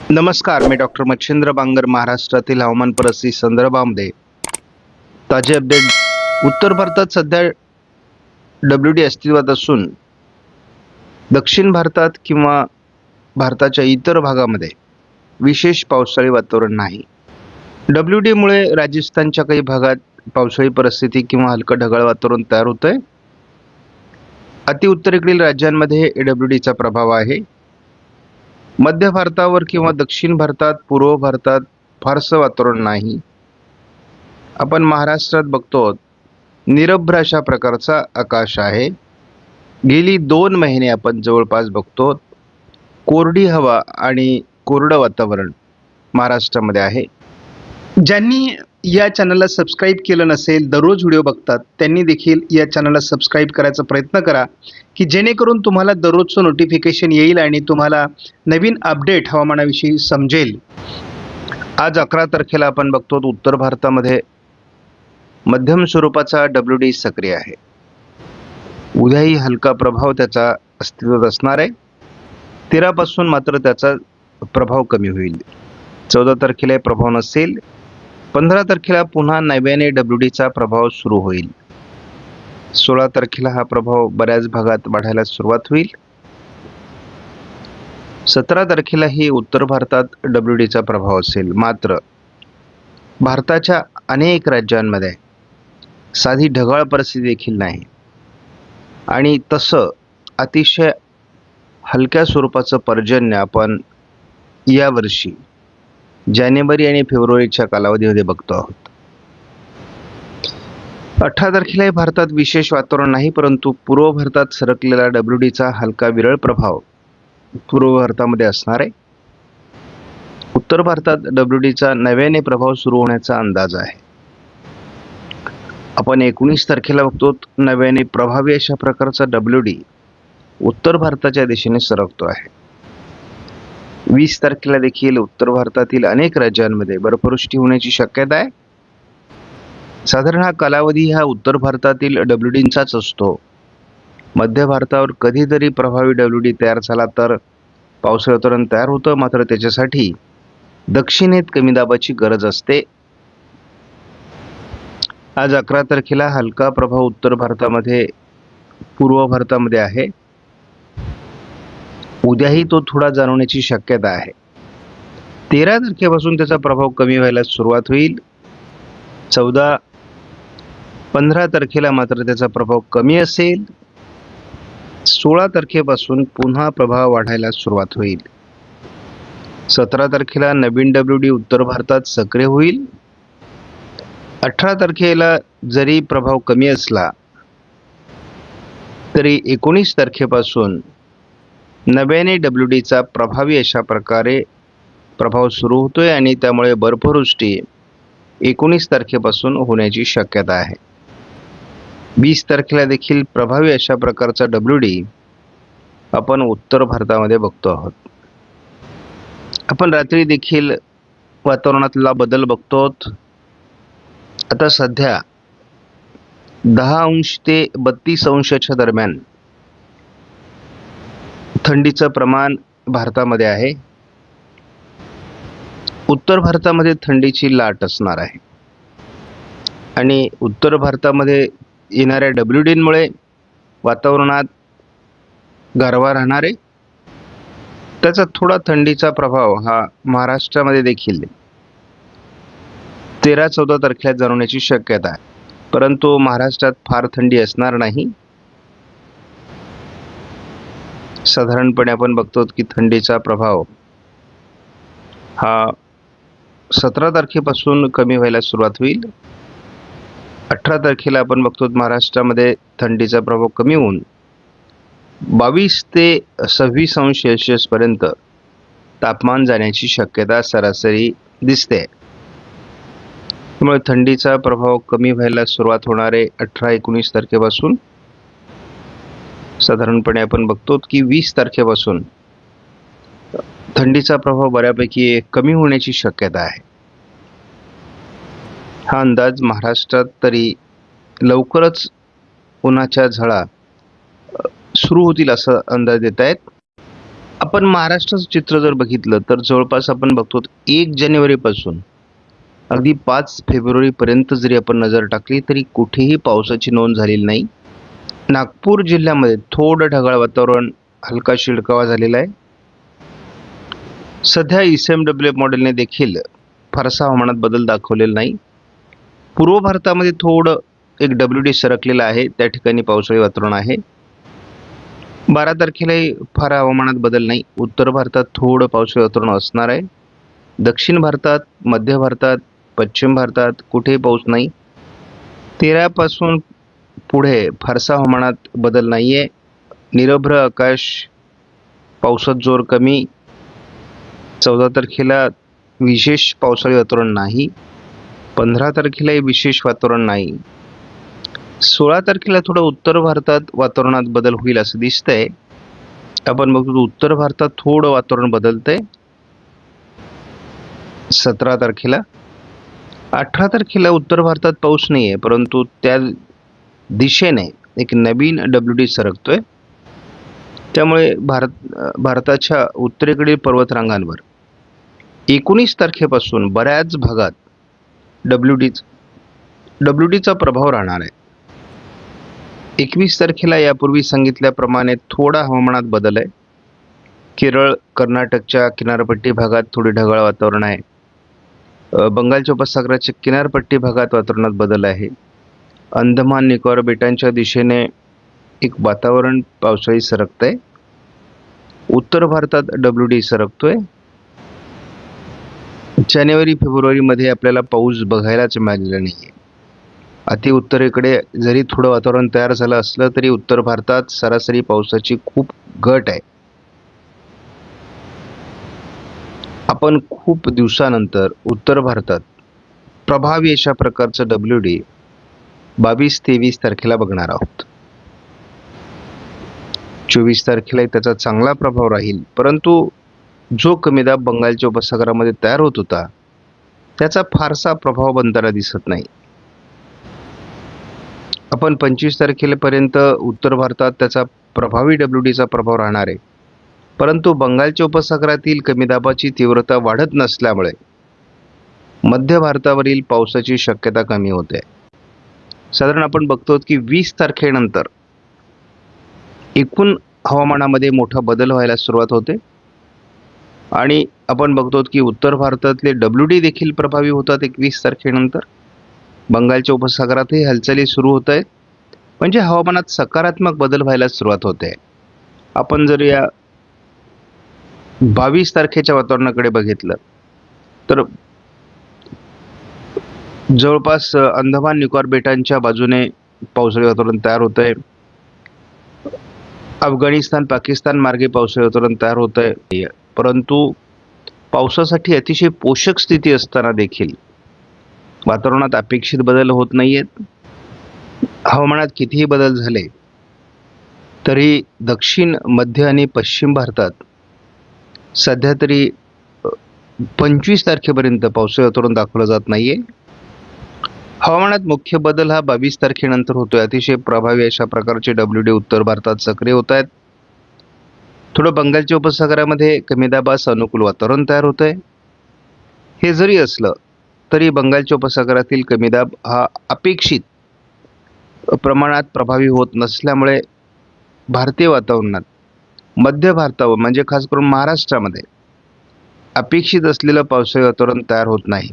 नमस्कार मी डॉक्टर मच्छिंद्र बांगर महाराष्ट्रातील हवामान परिस्थिती संदर्भामध्ये. ताजे अपडेट. उत्तर भारतात सध्या डब्ल्यू डी अस्तित्वात असून दक्षिण भारतात किंवा भारताच्या इतर भागामध्ये विशेष पावसाळी वातावरण नाही. डब्ल्यू डीमुळे राजस्थानच्या काही भागात पावसाळी परिस्थिती किंवा हलकं ढगाळ वातावरण तयार होतं आहे अतिउत्तरेकडील राज्यांमध्ये डब्ल्यू डीचा प्रभाव आहे. मध्य भारतावर किंवा दक्षिण भारतात पूर्व भारतात फारसं वातावरण नाही. आपण महाराष्ट्रात बघतो निरभ्र अशा प्रकारचा आकाश आहे. गेली दोन महिने आपण जवळपास बघतो कोरडी हवा आणि कोरडं वातावरण महाराष्ट्रामध्ये आहे. ज्यांनी या चॅनलला सबस्क्राईब केलं नसेल दररोज व्हिडिओ बघतात त्यांनी देखील या चॅनलला सबस्क्राईब करायचा प्रयत्न करा की जेणेकरून तुम्हाला दररोजचं नोटिफिकेशन येईल आणि तुम्हाला नवीन अपडेट हवामानाविषयी समजेल. आज अकरा तारखेला आपण बघतो उत्तर भारतामध्ये मध्यम स्वरूपाचा डब्ल्यू डी सक्रिय आहे. उद्याही हलका प्रभाव त्याचा अस्तित्वात असणार आहे. तेरापासून मात्र त्याचा प्रभाव कमी होईल. चौदा तारखेला प्रभाव नसेल पंधरा तारखेला पुन्हा नव्याने डब्ल्यू डीचा प्रभाव सुरू होईल. सोळा तारखेला हा प्रभाव बऱ्याच भागात वाढायला सुरुवात होईल. सतरा तारखेलाही उत्तर भारतात डब्ल्यू डीचा प्रभाव असेल मात्र भारताच्या अनेक राज्यांमध्ये साधी ढगाळ परिस्थिती देखील नाही. आणि तसं अतिशय हलक्या स्वरूपाचं पर्जन्य आपण यावर्षी जानेवारी आणि फेब्रुवारीच्या कालावधीमध्ये बघतो आहोत. अठरा तारखेलाही भारतात विशेष वातावरण नाही परंतु पूर्व भारतात सरकलेला डब्ल्यू डीचा हलका विरळ प्रभाव पूर्व भारतामध्ये असणार आहे. उत्तर भारतात डब्ल्यू डीचा नव्याने प्रभाव सुरू होण्याचा अंदाज आहे. आपण एकोणीस तारखेला बघतो नव्याने प्रभावी अशा प्रकारचा डब्ल्यू डी उत्तर भारताच्या दिशेने सरकतो आहे. वीस तारखेला देखील उत्तर भारतातील अनेक राज्यांमध्ये बर्फवृष्टी होण्याची शक्यता आहे. साधारण हा कालावधी हा उत्तर भारतातील डब्ल्यू डींचाच असतो. मध्य भारतावर कधीतरी प्रभावी डब्ल्यू डी तयार झाला तर पावसाळी तरण तयार होतं मात्र त्याच्यासाठी दक्षिणेत कमी दाबाची गरज असते. आज अकरा तारखेला हलका प्रभाव उत्तर भारतामध्ये पूर्व भारतामध्ये आहे. उद्याही तो थोडा जाणवण्याची शक्यता आहे. तेरा तारखेपासून त्याचा प्रभाव कमी व्हायला सुरुवात होईल. चौदा पंधरा तारखेला मात्र त्याचा प्रभाव कमी असेल. सोळा तारखेपासून पुन्हा प्रभाव वाढायला सुरुवात होईल. सतरा तारखेला नवीन डब्ल्यू डी उत्तर भारतात सक्रिय होईल. अठरा तारखेला जरी प्रभाव कमी असला तरी एकोणीस तारखेपासून नव्याने डब्ल्यू डीचा प्रभावी अशा प्रकारे प्रभाव सुरू होतोय आणि त्यामुळे बर्फवृष्टी एकोणीस तारखेपासून होण्याची शक्यता आहे. वीस तारखेला देखील प्रभावी अशा प्रकारचा डब्ल्यू डी आपण उत्तर भारतामध्ये बघतो आहोत. आपण रात्री देखील वातावरणातला बदल बघतो आता सध्या दहा अंश ते बत्तीस अंशाच्या दरम्यान थंडीचं प्रमाण भारतामध्ये आहे. उत्तर भारतामध्ये थंडीची लाट असणार आहे. आणि उत्तर भारतामध्ये येणाऱ्या डब्ल्यू डींमुळे वातावरणात गारवा राहणार आहे. त्याचा थोडा थंडीचा प्रभाव हा महाराष्ट्रामध्ये देखील तेरा चौदा तारखेला जाणवण्याची शक्यता आहे. परंतु महाराष्ट्रात फार थंडी असणार नाही. साधारणपणे आपण बघतो की थंडीचा प्रभाव हा सतरा तारखेपासून कमी व्हायला सुरुवात होईल. अठरा तारखेला आपण बघतो महाराष्ट्रामध्ये थंडीचा प्रभाव कमी होऊन बावीस ते सव्वीस अंश सेल्सिअसपर्यंत तापमान जाण्याची शक्यता सरासरी दिसते. त्यामुळे थंडीचा प्रभाव कमी व्हायला सुरुवात होणारे अठरा एकोणीस तारखेपासून साधारणपणे आपण बघतो की वीस तारखेपासून थंडीचा प्रभाव बऱ्यापैकी कमी होण्याची शक्यता आहे. हा अंदाज महाराष्ट्रात तरी लवकरच उन्हाच्या झळा सुरू होतील असा अंदाज देत आहेत. आपण महाराष्ट्राचं चित्र जर बघितलं तर जवळपास आपण बघतो एक जानेवारीपासून अगदी पाच फेब्रुवारीपर्यंत जरी आपण नजर टाकली तरी कुठेही पावसाची नोंद झालेली नाही. नागपूर जिल्ह्यामध्ये थोडं ढगाळ वातावरण हलका शिडकावा झालेला आहे. सध्या E C M W F मॉडेलने देखील फारसा हवामानात बदल दाखवलेला नाही. पूर्व भारतामध्ये थोडं एक डब्ल्यू डी सरकलेलं आहे त्या ठिकाणी पावसाळी वातावरण आहे. बारा तारखेलाही फार हवामानात बदल नाही. उत्तर भारतात थोडं पावसाळी वातावरण असणार आहे. दक्षिण भारतात मध्य भारतात पश्चिम भारतात कुठेही पाऊस नाही. तेरापासून पुढे फारसा हवामानात बदल नाही आहे निरभ्र आकाश पावसात जोर कमी. चौदा तारखेला विशेष पावसाळी वातावरण नाही. पंधरा तारखेलाही विशेष वातावरण नाही. सोळा तारखेला थोडं उत्तर भारतात वातावरणात बदल होईल असं दिसतंय. आपण बघतो उत्तर भारतात थोडं वातावरण बदलतंय. सतरा तारखेला. अठरा तारखेला उत्तर भारतात पाऊस नाही आहे परंतु त्या दिशेने एक नवीन डब्ल्यू डी सरकतो आहे त्यामुळे भारत भारताच्या उत्तरेकडील पर्वतरांगांवर एकोणीस तारखेपासून बऱ्याच भागात डब्ल्यू डीच डब्ल्यू डीचा प्रभाव राहणार आहे. एकवीस तारखेला यापूर्वी सांगितल्याप्रमाणे थोडा हवामानात बदल आहे. केरळ कर्नाटकच्या किनारपट्टी भागात थोडी ढगाळ वातावरण आहे. बंगालच्या उपसागराच्या किनारपट्टी भागात वातावरणात बदल आहे. अंदमान निकोबार बेटांच्या दिशेने एक वातावरण पावसाळी सरकतंय. उत्तर भारतात डब्ल्यू डी सरकतोय. जानेवारी फेब्रुवारीमध्ये आपल्याला पाऊस बघायलाच मिळालेला नाही आहे अति उत्तरेकडे जरी थोडं वातावरण तयार झालं असलं तरी उत्तर भारतात सरासरी पावसाची खूप घट आहे. आपण खूप दिवसानंतर उत्तर भारतात प्रभावी अशा प्रकारचं डब्ल्यू डी बावीस तेवीस तारखेला बघणार आहोत. चोवीस तारखेला त्याचा चांगला प्रभाव राहील. परंतु जो कमी दाब बंगालच्या उपसागरामध्ये तयार होत होता त्याचा फारसा प्रभाव बनताना दिसत नाही. आपण पंचवीस तारखेपर्यंत उत्तर भारतात त्याचा प्रभावी डब्ल्यू डीचा प्रभाव राहणार आहे. परंतु बंगालच्या उपसागरातील कमी दाबाची तीव्रता वाढत नसल्यामुळे मध्य भारतावरील पावसाची शक्यता कमी होते. साधारण आपण बघतो की वीस तारखेनंतर एकूण हवामानामध्ये मोठा बदल व्हायला सुरुवात होते. आणि आपण बघतो की उत्तर भारतातले डब्ल्यू डी देखील प्रभावी होतात एकवीस तारखेनंतर. बंगालच्या उपसागरातही हालचाली सुरू होत आहेत. म्हणजे हवामानात सकारात्मक बदल व्हायला सुरुवात होते. आपण जर या बावीस तारखेच्या वातावरणाकडे बघितलं तर जवळपास अंदमान निकोबार बेटांच्या बाजूने पावसाळी वातावरण तयार होत आहे अफगाणिस्तान पाकिस्तान मार्गे पावसाळी वातावरण तयार होत आहे परंतु पावसासाठी अतिशय पोषक स्थिती असताना देखील वातावरणात अपेक्षित बदल होत नाही आहेत हवामानात कितीही बदल झाले तरी दक्षिण मध्य आणि पश्चिम भारतात सध्या तरी पंचवीस तारखेपर्यंत पावसाळी वातावरण दाखवलं जात नाहीये. हवामानात मुख्य बदल हा बावीस तारखेनंतर होतोय. अतिशय प्रभावी अशा प्रकारचे डब्ल्यू डी उत्तर भारतात सक्रिय होत आहेत. थोडं बंगालच्या उपसागरामध्ये कमी दाबास अनुकूल वातावरण तयार होत आहे हे जरी असलं तरी बंगालच्या उपसागरातील कमी दाब हा अपेक्षित प्रमाणात प्रभावी होत नसल्यामुळे भारतीय वातावरणात मध्य भारतावर म्हणजे खास करून महाराष्ट्रामध्ये अपेक्षित असलेलं पावसाळी वातावरण तयार होत नाही.